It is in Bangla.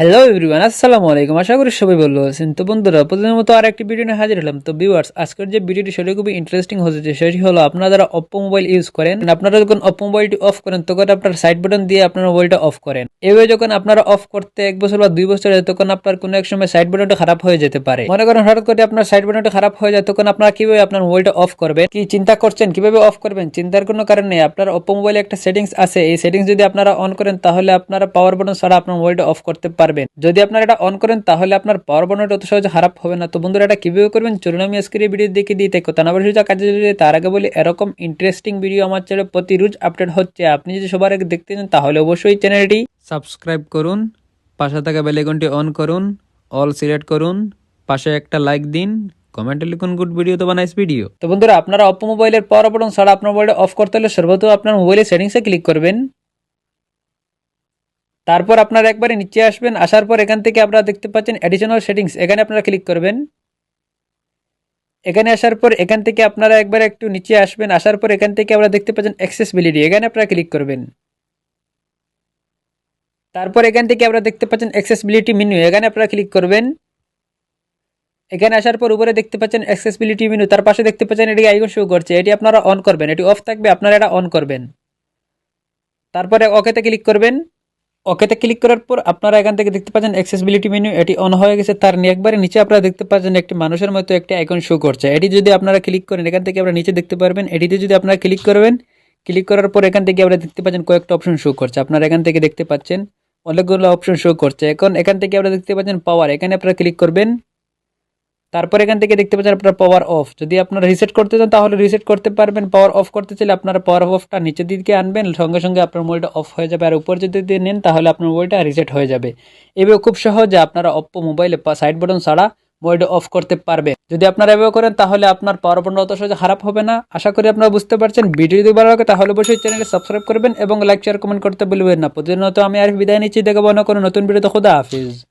হ্যালো এভরিওয়ান আসসালামু আলাইকুম। আশা করি সবাই ভালো আছেন। তো বন্ধুরা, প্রতিদিনের মতো আর একটি ভিডিও নিয়ে হাজির হলাম। তো ভিউয়ার্স আজকের যে ভিডিওটি সেটা খুবই ইন্টারেস্টিং হচ্ছে সেটি হলো আপনারা যারা অপ্পো মোবাইল ইউজ করেন, আপনারা যখন অপ্পো মোবাইলটি অফ করেন, তখন আপনার সাইড বাটন দিয়ে আপনার মোবাইলটা অফ করেন। এভাবে যখন আপনারা অফ করতে এক বছর বা দুই বছর তখন আপনার কোনো এক সময় সাইড বাটনটা খারাপ হয়ে যেতে পারে। মনে করেন হঠাৎ করে আপনার সাইড বাটনটা খারাপ হয়ে যায়, তখন আপনারা কীভাবে আপনার মোবাইলটা অফ করবেন? কি চিন্তা করছেন? কীভাবে অফ করবেন? চিন্তার কোনো কারণ নেই। আপনার অপ্পো মোবাইলে একটা সেটিংস আছে। এই সেটিংস যদি আপনারা অন করেন, তাহলে আপনারা পাওয়ার বাটন ছাড়া আপনার মোবাইলটা অফ করতে পারবেন। যদি আপনারা এটা অন করেন, তাহলে আপনার পাওয়ার বাটনটা অত সহজে খারাপ হবে না। তো বন্ধুরা, এটা কীভাবে করবেন? চলুন আমি আজকের এই ভিডিও দেখে দিতে কথা না বসে কাজে যদি তার আগে বলি, এরকম ইন্টারেস্টিং ভিডিও আমার চ্যানেলে প্রতি রোজ আপডেট হচ্ছে। আপনি যদি সবার আগে দেখতে চান, তাহলে অবশ্যই চ্যানেলটি সাবস্ক্রাইব করুন, পাশে থাকা বেলাইকনটি অন করুন অল সিলেক্ট করুন, পাশে একটা লাইক দিন কমেন্টে লিখুন গুড ভিডিও তো বানাইস ভিডিও তো বন্ধুরা, আপনারা অপ্পো মোবাইলের পাওয়ার বাটন ছাড়া আপনার মোবাইলটা অফ করতে হলে সর্বপ্রথম আপনার মোবাইলের সেটিংসে ক্লিক করবেন। তারপর আপনারা একবারে নিচে আসবেন, আসার পর এখান থেকে আপনারা দেখতে পাচ্ছেন অ্যাডিশনাল সেটিংস এখানে আপনারা ক্লিক করবেন। এখানে আসার পর এখান থেকে আপনারা একবার একটু নিচে আসবেন, আসার পর এখান থেকে আপনারা দেখতে পাচ্ছেন অ্যাক্সেসিবিলিটি এখানে আপনারা ক্লিক করবেন। তারপর এখান থেকে আপনারা দেখতে পাচ্ছেন অ্যাক্সেসিবিলিটি মেনু এখানে আপনারা ক্লিক করবেন। এখানে আসার পর উপরে দেখতে পাচ্ছেন অ্যাক্সেসিবিলিটি মেনু তার পাশে দেখতে পাচ্ছেন এটি আইকন শো করছে। এটি আপনারা অন করবেন। এটি অফ থাকবে, আপনারা এটা অন করবেন। তারপরে ওকেতে ক্লিক করবেন। ওকেতে ক্লিক করার পর আপনারা এখান থেকে দেখতে পাচ্ছেন অ্যাক্সেসিবিলিটি মেনু এটি অন হয়ে গেছে। তার একবারে নিচে আপনারা দেখতে পাচ্ছেন একটি মানুষের মতো একটি আইকন শো করছে। এটি যদি আপনারা ক্লিক করেন, এখান থেকে আপনারা নিচে দেখতে পারবেন। এটিতে যদি আপনারা ক্লিক করবেন ক্লিক করার পর এখান থেকে আপনারা দেখতে পাচ্ছেন কয়েকটা অপশন শো করছে। আপনারা এখান থেকে দেখতে পাচ্ছেন অনেকগুলো অপশন শো করছে। এখন এখান থেকে আপনারা দেখতে পাচ্ছেন পাওয়ার এখানে আপনারা ক্লিক করবেন তারপর এখান থেকে দেখতে পাচ্ছেন আপনার পাওয়ার অফ যদি আপনারা রিসেট করতে চান, তাহলে রিসেট করতে পারবেন। পাওয়ার অফ করতে চাইলে আপনারা পাওয়ার অফটা নিচের দিকে আনবেন, সঙ্গে সঙ্গে আপনার মোবাইলটা অফ হয়ে যাবে। আর উপর যদি দিয়ে নেন, তাহলে আপনার মোবাইলটা রিসেট হয়ে যাবে। এভাবে খুব সহজে আপনারা অপ্পো মোবাইলে সাইড বাটন ছাড়া মোবাইলটা অফ করতে পারবে যদি আপনারা এভাবে করেন, তাহলে আপনার পাওয়ার বাটন অত সহজে খারাপ হবে না। আশা করি আপনারা বুঝতে পারছেন। ভিডিও যদি ভালো লাগে, তাহলে অবশ্যই চ্যানেলকে সাবস্ক্রাইব করবেন এবং লাইক শেয়ার কমেন্ট করতে বলবেন না। প্রতিদিনত আমি আর বিদায় নিচ্ছি। দেখাবো না কোনো নতুন ভিডিওতে। খোদা হাফিজ।